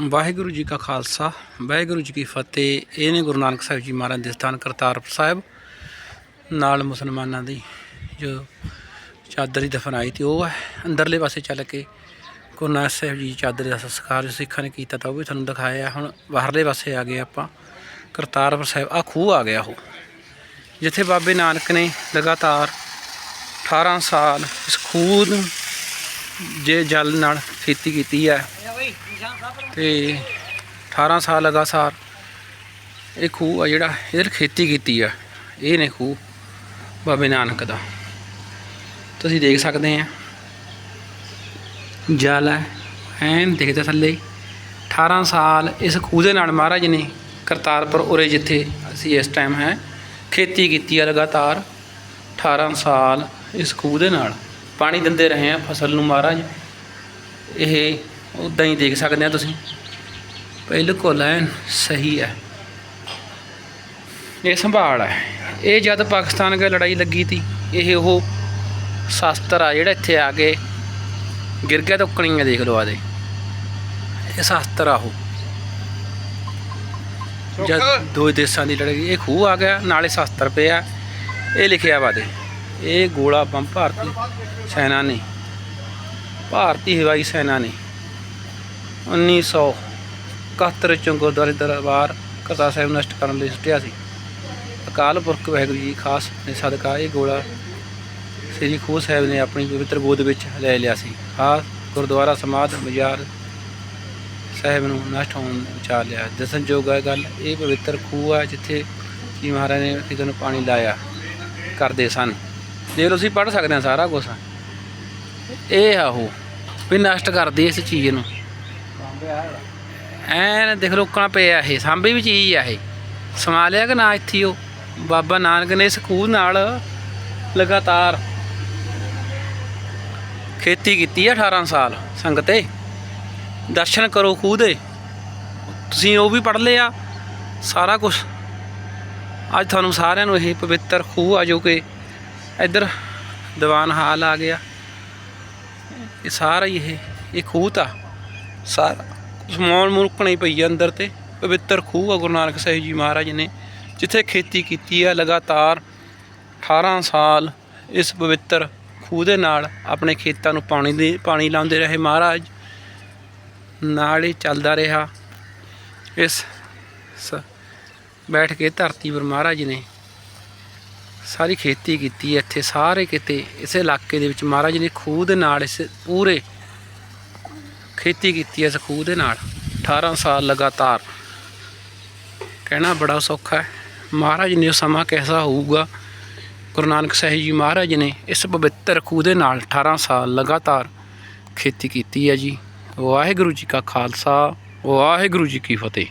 ਵਾਹਿਗੁਰੂ ਜੀ ਕਾ ਖਾਲਸਾ, ਵਾਹਿਗੁਰੂ ਜੀ ਕੀ ਫਤਿਹ। ਇਹ ਨੇ ਗੁਰੂ ਨਾਨਕ ਸਾਹਿਬ ਜੀ ਮਹਾਰਾਜ ਦੇ ਸਥਾਨ ਕਰਤਾਰਪੁਰ ਸਾਹਿਬ, ਨਾਲ ਮੁਸਲਮਾਨਾਂ ਦੀ ਜੋ ਚਾਦਰ ਦੀ ਦਫਨਾਈ ਤੇ ਉਹ ਹੈ। ਅੰਦਰਲੇ ਪਾਸੇ ਚੱਲ ਕੇ ਗੁਰੂ ਨਾਨਕ ਸਾਹਿਬ ਜੀ ਦੀ ਚਾਦਰ ਦਾ ਸੰਸਕਾਰ ਜੋ ਸਿੱਖਾਂ ਨੇ ਕੀਤਾ ਤਾਂ ਉਹ ਵੀ ਤੁਹਾਨੂੰ ਦਿਖਾਇਆ ਹੁਣ ਬਾਹਰਲੇ ਪਾਸੇ ਆ ਗਏ ਆਪਾਂ। ਕਰਤਾਰਪੁਰ ਸਾਹਿਬ ਆ ਖੂਹ ਆ ਗਿਆ ਉਹ। ਜਿੱਥੇ ਬਾਬੇ ਨਾਨਕ ਨੇ ਲਗਾਤਾਰ 18 ਸਾਲ ਇਸ ਖੂਹ ਨੂੰ ਜੇ ਜਲ ਨਾਲ ਖੇਤੀ ਕੀਤੀ ਹੈ। ਤੇ 18 ਸਾਲ ਲਗਾਤਾਰ ਇਹ ਖੂਹ ਆ ਜਿਹੜਾ, ਇਹਦੇ ਖੇਤੀ ਕੀਤੀ ਆ। ਇਹ ਨੇ ਖੂਹ, ਬਾਬੇ ਨਾਨਕ ਦਾ। ਤੁਸੀਂ ਦੇਖ ਸਕਦੇ ਆ। ਜਲ ਹੈ, ਐਨ ਦਿਖਦਾ ਥੱਲੇ। 18 ਸਾਲ ਇਸ ਖੂਹ ਦੇ ਨਾਲ ਮਹਾਰਾਜ ਨੇ ਕਰਤਾਰਪੁਰ ਉਰੇ ਜਿੱਥੇ ਅਸੀਂ ਇਸ ਟਾਈਮ ਹੈ, ਖੇਤੀ ਕੀਤੀ ਆ ਲਗਾਤਾਰ। 18 ਸਾਲ ਇਸ ਖੂਹ ਦੇ ਨਾਲ। ਪਾਣੀ ਦਿੰਦੇ ਰਹੇ ਆ ਫਸਲ ਨੂੰ ਮਹਾਰਾਜ। ਇਹ ਉਦਾਂ ਹੀ ਦੇਖ ਸਕਦੇ ਆ ਤੁਸੀਂ। ਬਿਲਕੁਲ ਐਨ ਸਹੀ ਹੈ ਇਹ ਸੰਭਾਲ ਹੈ ਇਹ ਜਦ ਪਾਕਿਸਤਾਨ ਨਾਲ ਲੜਾਈ ਲੱਗੀ ਤੀ ਇਹ ਉਹ ਸ਼ਾਸਤਰ ਆ ਜਿਹੜਾ ਇੱਥੇ ਆ ਕੇ ਗਿਰ ਗਿਆ ਤਾਂ ਉਕਣੀਆਂ ਦੇਖ ਲਓ ਆਦੇ। ਇਹ ਸ਼ਾਸਤਰ ਆ ਉਹ। ਜਦ ਦੋ ਦੇਸ਼ਾਂ ਦੀ ਲੜਾਈ ਇਹ ਖੂਹ ਆ ਗਿਆ ਨਾਲੇ ਸ਼ਾਸਤਰ ਪਿਆ। ਇਹ ਲਿਖਿਆ ਵਾ ਦੇ। ਇਹ ਗੋਲਾ ਬੰਬ ਭਾਰਤੀ ਸੈਨਾ ਨੇ। ਭਾਰਤੀ ਹਵਾਈ ਸੈਨਾ ਨੇ। 1971 ਚੋਂ ਗੁਰਦੁਆਰੇ ਦਰਬਾਰ ਕਰਤਾ ਸਾਹਿਬ ਨਸ਼ਟ ਕਰਨ ਲਈ ਸੁੱਟਿਆ ਸੀ। ਅਕਾਲ ਪੁਰਖ ਵਾਹਿਗੁਰੂ ਜੀ ਖਾਸ ਨੇ ਸਦਕਾ ਇਹ ਗੋਲਾ ਸ੍ਰੀ ਖੂਹ ਸਾਹਿਬ ਨੇ ਆਪਣੀ ਪਵਿੱਤਰ ਗੋਦ ਵਿੱਚ ਲੈ ਲਿਆ ਸੀ। ਖਾਸ ਗੁਰਦੁਆਰਾ ਸਮਾਧ ਬਾਜ਼ਾਰ ਸਾਹਿਬ ਨੂੰ ਨਸ਼ਟ ਹੋਣ ਵਿਚਾਰ ਲਿਆ। ਦੱਸਣਯੋਗ ਹੈ ਗੱਲ ਇਹ ਪਵਿੱਤਰ ਖੂਹ ਆ ਜਿੱਥੇ ਜੀ ਮਹਾਰਾਜ ਨੇ ਇਹਦੇ ਨੂੰ ਪਾਣੀ ਲਾਇਆ ਕਰਦੇ ਸਨ। ਜੇ ਤੁਸੀਂ ਪੜ੍ਹ ਸਕਦੇ ਆ ਸਾਰਾ ਕੁਝ ਇਹ ਆ ਉਹ ਵੀ ਨਸ਼ਟ ਕਰਦੀ ਇਸ ਚੀਜ਼ ਨੂੰ। ਐਨ ਦੇਖ ਲੋ ਪਿਆ ਇਹ, ਸਾਂਭੀ ਵੀ ਚੀਜ਼ ਆ ਇਹ। ਸਮਾ ਲਿਆ ਕਿ ਨਾ ਇੱਥੇ ਉਹ? ਬਾਬਾ ਨਾਨਕ ਨੇ ਇਸ ਖੂਹ ਨਾਲ ਲਗਾਤਾਰ ਖੇਤੀ ਕੀਤੀ ਆ 18 ਸਾਲ ਸੰਗਤੇ। ਦਰਸ਼ਨ ਕਰੋ ਖੂਹ ਦੇ। ਤੁਸੀਂ ਉਹ ਵੀ ਪੜ੍ਹ ਲਿਆ, ਸਾਰਾ ਕੁਝ ਅੱਜ ਤੁਹਾਨੂੰ ਸਾਰਿਆਂ ਨੂੰ ਇਹ ਪਵਿੱਤਰ ਖੂਹ ਆ ਜੋ ਕਿ ਇੱਧਰ ਦੀਵਾਨ ਹਾਲ ਆ ਗਿਆ। ਇਹ ਸਾਰਾ ਹੀ ਇਹ ਇਹ ਖੂਹ ਤਾਂ। ਸਾਰਾ। ਸਮਾਨ ਮੁਲਕਣੀ ਪਈ ਆ ਅੰਦਰ ਤੇ, ਪਵਿੱਤਰ ਖੂਹ ਆ ਗੁਰੂ ਨਾਨਕ ਸਾਹਿਬ ਜੀ ਮਹਾਰਾਜ ਨੇ, ਜਿੱਥੇ ਖੇਤੀ ਕੀਤੀ ਆ ਲਗਾਤਾਰ 18 ਸਾਲ ਇਸ ਪਵਿੱਤਰ ਖੂਹ ਦੇ ਨਾਲ ਆਪਣੇ ਖੇਤਾਂ ਨੂੰ ਪਾਣੀ ਦੇ, ਪਾਣੀ ਲਾਉਂਦੇ ਰਹੇ ਮਹਾਰਾਜ। ਨਾਲ ਹੀ ਚੱਲਦਾ ਰਿਹਾ ਇਸ ਸ- ਬੈਠ ਕੇ ਧਰਤੀ ਪਰ ਮਹਾਰਾਜ ਨੇ ਸਾਰੀ ਖੇਤੀ ਕੀਤੀ ਹੈ ਇੱਥੇ, ਸਾਰੇ ਕਿਤੇ ਇਸੇ ਇਲਾਕੇ ਦੇ ਵਿੱਚ ਮਹਾਰਾਜ ਨੇ ਖੂਹ ਦੇ ਨਾਲ ਇਸ ਪੂਰੇ ਖੇਤੀ ਕੀਤੀ ਇਸ ਖੂਹ ਦੇ ਨਾਲ। 18 ਸਾਲ ਲਗਾਤਾਰ। ਕਹਿਣਾ ਬੜਾ ਸੌਖਾ ਹੈ। ਮਹਾਰਾਜ ਨੇ ਉਹ ਸਮਾਂ ਕਿਹਦਾ ਹੋਊਗਾ? ਗੁਰੂ ਨਾਨਕ ਸਾਹਿਬ ਜੀ ਮਹਾਰਾਜ ਨੇ ਇਸ ਪਵਿੱਤਰ ਖੂਹ ਦੇ ਨਾਲ 18 ਸਾਲ ਲਗਾਤਾਰ ਖੇਤੀ ਕੀਤੀ ਹੈ ਜੀ। ਵਾਹਿਗੁਰੂ ਜੀ ਕਾ ਖਾਲਸਾ, ਵਾਹਿਗੁਰੂ ਜੀ ਕੀ ਫਤਿਹ।